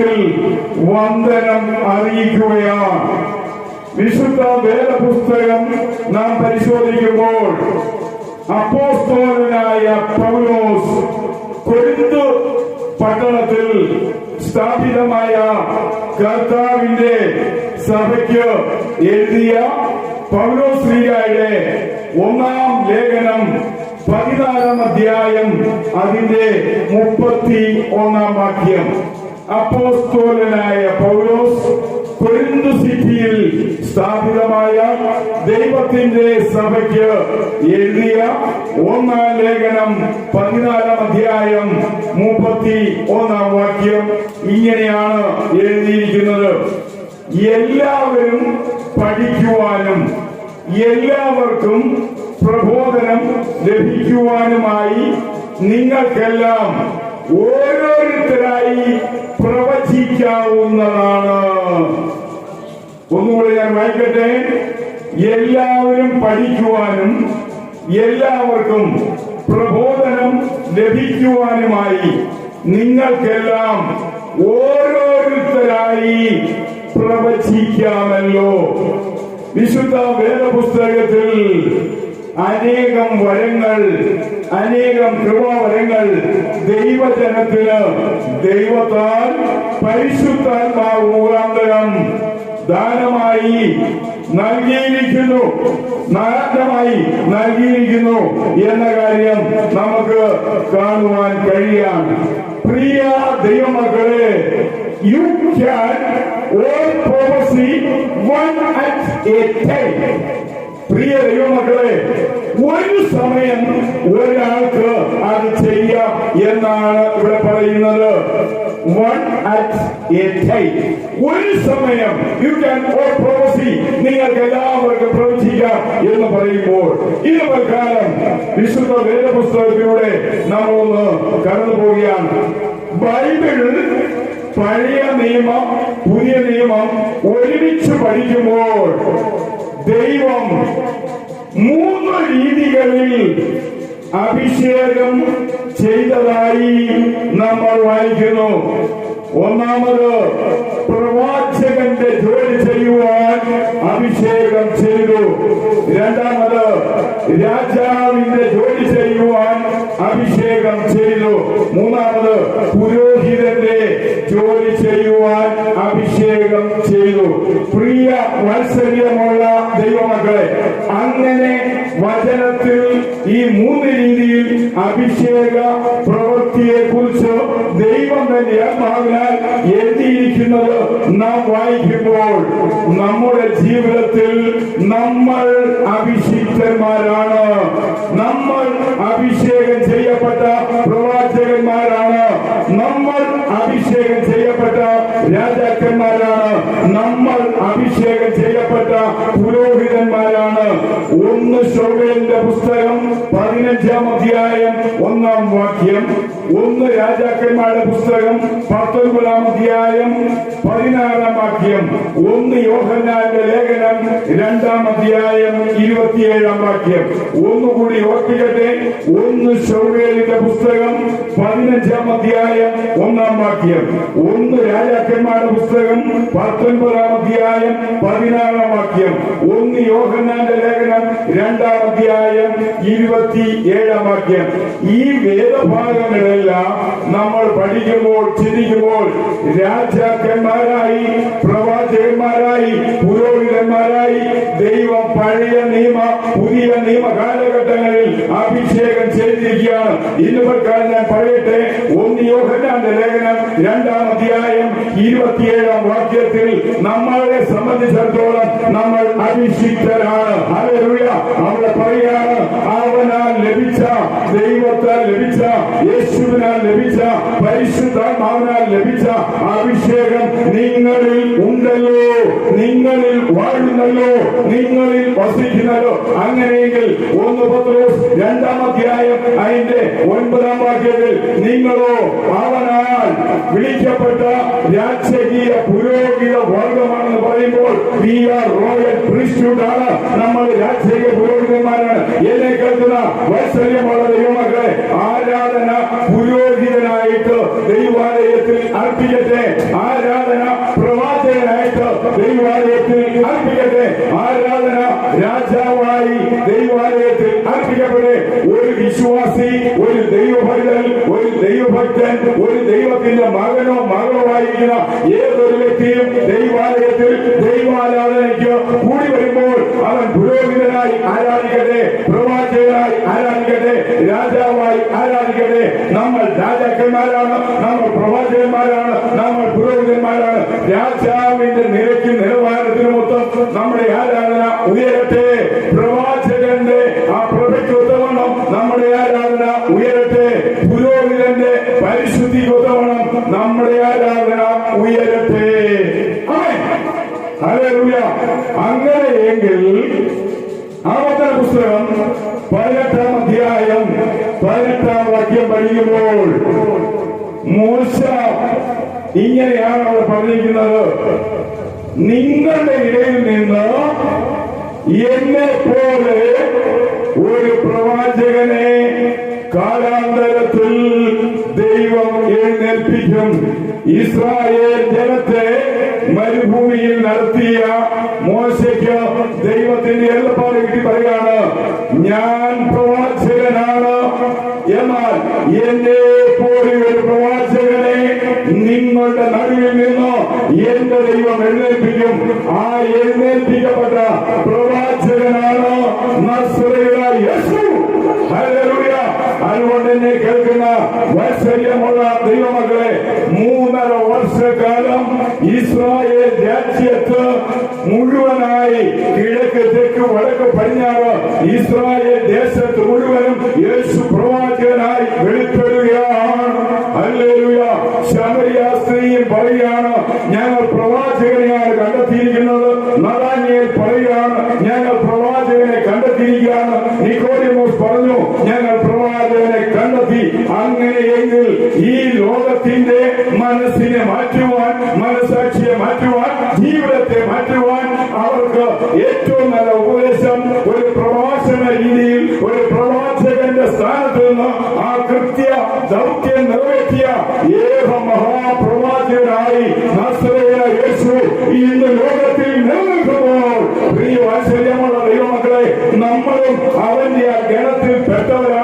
നാമത്തിൽ വന്ദനം അറിയിക്കുകയാണ്. വിശുദ്ധ വേദപുസ്തകം നാം പരിശോധിക്കുമ്പോൾ അപ്പോസ്തോലനായ പൗലോസ് കൊരിന്തു പട്ടണത്തിൽ സ്ഥാപിതമായ കർത്താവിന്റെ സഭയ്ക്ക് എഴുതിയ പൗലോസ് ശ്രീകായുടെ ഒന്നാം ലേഖനം പതിനാലാം അധ്യായം അതിന്റെ മുപ്പത്തി ഒന്നാം വാക്യം. അപ്പോസ്തോലനായ പൗലോസ് കൊരിന്തു സിറ്റിയിൽ സ്ഥാപിതമായ ദൈവത്തിന്റെ സഭയ്ക്ക് എഴുതിയ ഒന്നാം ലേഖനം പതിനാലാം അധ്യായം മുപ്പത്തി ഒന്നാം വാക്യം ഇങ്ങനെയാണ് എഴുതിയിരിക്കുന്നത്. എല്ലാവരും പഠിക്കുവാനും എല്ലാവർക്കും പ്രബോധനം ലഭിക്കുവാനുമായി നിങ്ങൾക്കെല്ലാം ഓരോരുത്തരായി പ്രവചിക്കാവുന്നതാണ്. ഒന്നുകൂടെ ഞാൻ വായിക്കട്ടെ. എല്ലാവരും പഠിക്കുവാനും എല്ലാവർക്കും പ്രബോധനം ലഭിക്കുവാനുമായി നിങ്ങൾക്കെല്ലാം ഓരോരുത്തരായി പ്രവചിക്കാമല്ലോ. വിശുദ്ധ വേദപുസ്തകത്തിൽ അനേകം വരങ്ങൾ അനേകം കൃപാവരങ്ങൾ ദൈവജനത്തിന് ദൈവത്താൽ പരിശുദ്ധാത്മാവ് മൂലാന്തരം ദാനമായി നൽകിയിരിക്കുന്നു. നാരമായി നൽകിയിരിക്കുന്നു എന്ന കാര്യം നമുക്ക് കാണുവാൻ കഴിയാം. പ്രിയ ദൈവമക്കളെ you can all prophesy one at a time പ്രിയ ദൈവമക്കളെ എ ടൈം ഒരു സമയം. യു ക്യാൻ ഓൾ പ്രോസി നിങ്ങൾക്ക് എല്ലാവർക്കും പ്രവചിക്കാം എന്ന് പറയുമ്പോൾ ഇത് പ്രകാരം വിശുദ്ധ വേദപുസ്തകത്തിലൂടെ നമ്മൾ ഒന്ന് കടന്നു പോവുകയാണ്. ബൈബിളിൽ പഴയ നിയമം പുതിയ നിയമം ഒരുമിച്ച് പഠിക്കുമ്പോൾ ദൈവം മൂന്ന് രീതികളിൽ അഭിഷേകം ചെയ്തതായി നമ്മൾ വായിക്കുന്നു. ഒന്നാമത് പ്രവാചകന്റെ ജോലി ചെയ്യുവാൻ അഭിഷേകം ചെയ്തു. രണ്ടാമത് രാജാവിന്റെ ജോലി ചെയ്യുവാൻ അഭിഷേകം ചെയ്തു. മൂന്നാമത് പുരോഹിതന്റെ ജോലി ചെയ്യുവാൻ അഭിഷേകം ചെയ്തു. പ്രിയ മത്സര്യമുള്ള ദൈവമക്കളെ അങ്ങനെ വചനത്തിൽ ഈ മൂന്ന് രീതിയിൽ അഭിഷേക പ്രവൃത്തിയെ കുറിച്ച് ദൈവം തന്നെ ആത്മാവിനാൽ എഴുതിയിരിക്കുന്നത് നാം വായിക്കുമ്പോൾ നമ്മുടെ ജീവിതത്തിൽ നമ്മൾ അഭിഷിക്തന്മാരാണ്. പതിനഞ്ചാം അധ്യായം ഒന്നാം വാക്യം ഒന്ന് രാജാക്കന്മാരുടെ പുസ്തകം പത്തൊൻപതാം അധ്യായം പതിനാറാം വാക്യം. ഒന്ന് യോഹന്നാന്റെ ലേഖനം രണ്ടാം അധ്യായം ഇരുപത്തിയേഴാം വാക്യം. ഒന്നുകൂടി ഓർപ്പിക്കട്ടെ. ഒന്ന് ശൗവേലിന്റെ പുസ്തകം പതിനഞ്ചാം അധ്യായം ഒന്നാം വാക്യം. ഒന്ന് രാജാക്കന്മാരുടെ പുസ്തകം പത്തൊൻപതാം അധ്യായം പതിനാറാം വാക്യം. ഒന്ന് യോഹന്നാന്റെ ലേഖനം രണ്ടാം അധ്യായം ഇരുപത്തി ഏഴാം വാക്യം. ഈ വേദഭാഗങ്ങളെല്ലാം നമ്മൾ പഠിക്കുമ്പോൾ ചിന്തിക്കുമ്പോൾ രാജാക്കന്മാരായി പ്രവാചകന്മാരായി പുരോഹിതന്മാരായി ദൈവം പഴയ നിയമ പുതിയ നിയമ കാലഘട്ടങ്ങളിൽ അഭിഷേകം ചെയ്തിരിക്കുകയാണ്. ഇന്ന് പ്രകാരം ഞാൻ പറയട്ടെ ഒന്ന് യോഹന്നാന്റെ ലേഖനം രണ്ടാം അധ്യായം ഇരുപത്തിയേഴാം വാക്യത്തിൽ നമ്മളെ സംബന്ധിച്ചിടത്തോളം നമ്മൾ അഭിഷിക്തരാണ്. അവിടെ പറയാണ് അവനാൽ ലഭിച്ച ദൈവത്താൽ ലഭിച്ച യേശുവിനാൽ ലഭിച്ച പരിശുദ്ധാത്മാവിനാൽ ലഭിച്ച അഭിഷേകം നിങ്ങളിൽ ഉണ്ടല്ലോ. നിങ്ങളിൽ വാഴുന്നല്ലോ. നിങ്ങളിൽ വസിക്കുന്നല്ലോ. അങ്ങനെയെങ്കിൽ ഒന്ന് പത്രോസ് രണ്ടാം അധ്യായം അതിന്റെ ഒൻപതാം വാക്യത്തിൽ നിങ്ങളോ അവനാൽ വിളിക്കപ്പെട്ട രാജകീയ പുരോഹിത വർഗമാണെന്ന് പറയുമ്പോൾ വി ആർ റോയൽ പ്രിസ്റ്റ്യൂട്ടാണ് നമ്മൾ രാജകീയ ദൈവാലയത്തിൽ അർപ്പിക്കട്ടെ. ആരാധന രാജാവായി ദൈവാലയത്തിൽ അർപ്പിക്കപ്പെടെ. ഒരു വിശ്വാസി ഒരു ദൈവഭക്തൻ ഒരു ദൈവഭക്തൻ ഒരു ദൈവത്തിന്റെ മകനോ മകളോ ആയിരിക്കുന്ന ഏതൊരു വ്യക്തിയും ദൈവാലയത്തിൽ ദൈവാരാധനയ്ക്ക് കൂടി വരുമ്പോൾ അവൻ പുരോഹിതനായി ആരാധിക്കട്ടെ പ്രവാചകനായി ആരാധിക്കട്ടെ രാജാവായി ആരാധിക്കട്ടെ. നമ്മൾ രാജാക്കന്മാരാണ് നമ്മൾ പ്രവാചകന്മാരാണ് ഉയരട്ടെ. പുരോഹിതന്റെ പരിശുദ്ധി കൊതവണം നമ്മുടെ ആരാധന ഉയരട്ടെ. അങ്ങനെയെങ്കിൽ ആവർത്തന പുസ്തകം പതിനെട്ടാം അധ്യായം പതിനെട്ടാം വാക്യം പഠിക്കുമ്പോൾ മൂശ ഇങ്ങനെയാണ് അവിടെ പറഞ്ഞിരിക്കുന്നത്. നിങ്ങളുടെ ഇടയിൽ നിന്ന് എന്നെ പോലെ ഒരു പ്രവാചകനെ കാലാന്തരത്തിൽ ദൈവം എഴുന്നേൽപ്പിക്കും. ഇസ്രായേൽ ജനത്തെ മരുഭൂമിയിൽ നടത്തിയ മോശയ്ക്ക് ദൈവത്തിന്റെ എളുപ്പാട് കിട്ടി പറയാണ് ഞാൻ പ്രവാചകനാണ്. എന്നാൽ എന്നെ പോലെ ഒരു പ്രവാചകനെ നിങ്ങളുടെ നടുവിൽ നിന്നോ എന്റെ ദൈവം എഴുന്നേൽപ്പിക്കും. ആ എഴുന്നേൽപ്പിക്കപ്പെട്ട പ്രവാചകനാണ് നസ്രയുടെ യേശു. അതുകൊണ്ട് എന്നെ കേൾക്കുന്ന വാത്സല്യമുള്ള ദൈവമക്കളെ മൂന്നര വർഷക്കാലം ഇസ്രായേൽ രാജ്യത്ത് മുഴുവനായി കിഴക്ക് തെക്ക് വടക്ക് പടിഞ്ഞാറ് ഇസ്രായേൽ ദേശത്ത് മുഴുവനും യേശു മാറ്റുവാൻ മനസാക്ഷിയെ മാറ്റുവാൻ ജീവിതത്തെ മാറ്റുവാൻ അവർക്ക് ഏറ്റവും നല്ല ഉപദേശം ഒരു പ്രഭാഷണ രീതിയിൽ ഒരു പ്രവാചകന്റെ സ്ഥാനത്ത് നിന്ന് ആ കൃത്യ ദൗത്യം നിറവേറ്റിയ ഏക മഹാപ്രവാചകനായി യേശു ഇന്ന് ലോകത്തിൽ നിലനിൽക്കുമ്പോൾ. പ്രിയ വാത്സല്യമുള്ള ദൈവമക്കളെ നമ്മളും അവന്റെ ആ ഗണത്തിൽ പെട്ടവരാണ്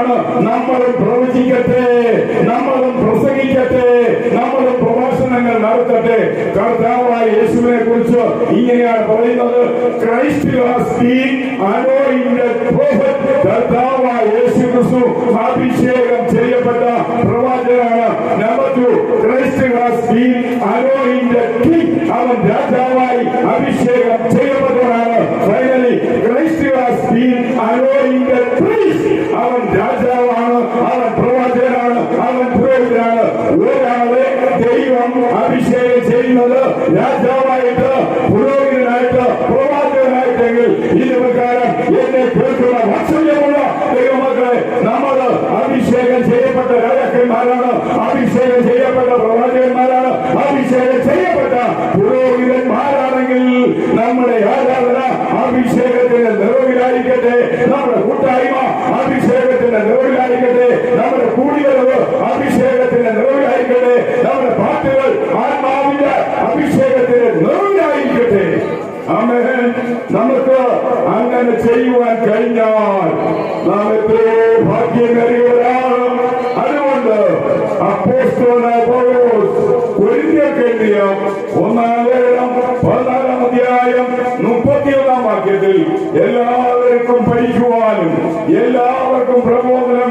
കർത്താവായ യേശു ക്രിസ്തു അഭിഷേകം അഭിഷേകത്തിന്റെ നിറവിലായിരിക്കട്ടെ നമ്മുടെ കൂട്ടായ്മ അഭിഷേകത്തിന്റെ നിറവിലായിരിക്കട്ടെ നമ്മുടെ കൂടിവരവ് അഭിഷേകത്തിന്റെ നിറവിലായിരിക്കട്ടെ നമ്മുടെ പാട്ടുകൾ ആത്മാവിന്റെ അഭിഷേകത്തിന്റെ നിറവിലായിരിക്കട്ടെ ആമേൻ നമുക്ക് അങ്ങനെ ചെയ്യുവാൻ കഴിഞ്ഞാൽ നാം എത്രയോ ഭാഗ്യമേറിയവരാണ്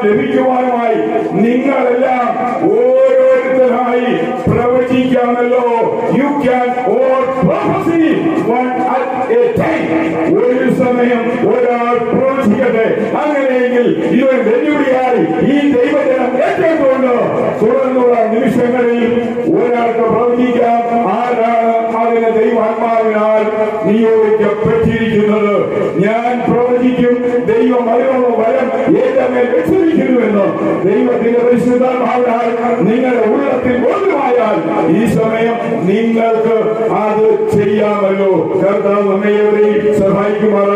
ലഭിക്കുവാനുമായി നിങ്ങളെല്ലാം ഓരോരുത്തരായി പ്രവചിക്കാമല്ലോ you can all prophecy one at a ഒരു സമയം ഒരാൾ പ്രവചിക്കട്ടെ അങ്ങനെയെങ്കിൽ ഇവൻ വെല്ലുവിളിയായി ഈ ദൈവജനം ഏറ്റെടുത്തുകൊണ്ട് തുടർന്നുള്ള നിമിഷങ്ങളിൽ ഒരാൾക്ക് പ്രവചിക്കാം श्रीया मलो सरदार अमेयरी सफ़ाई कुमार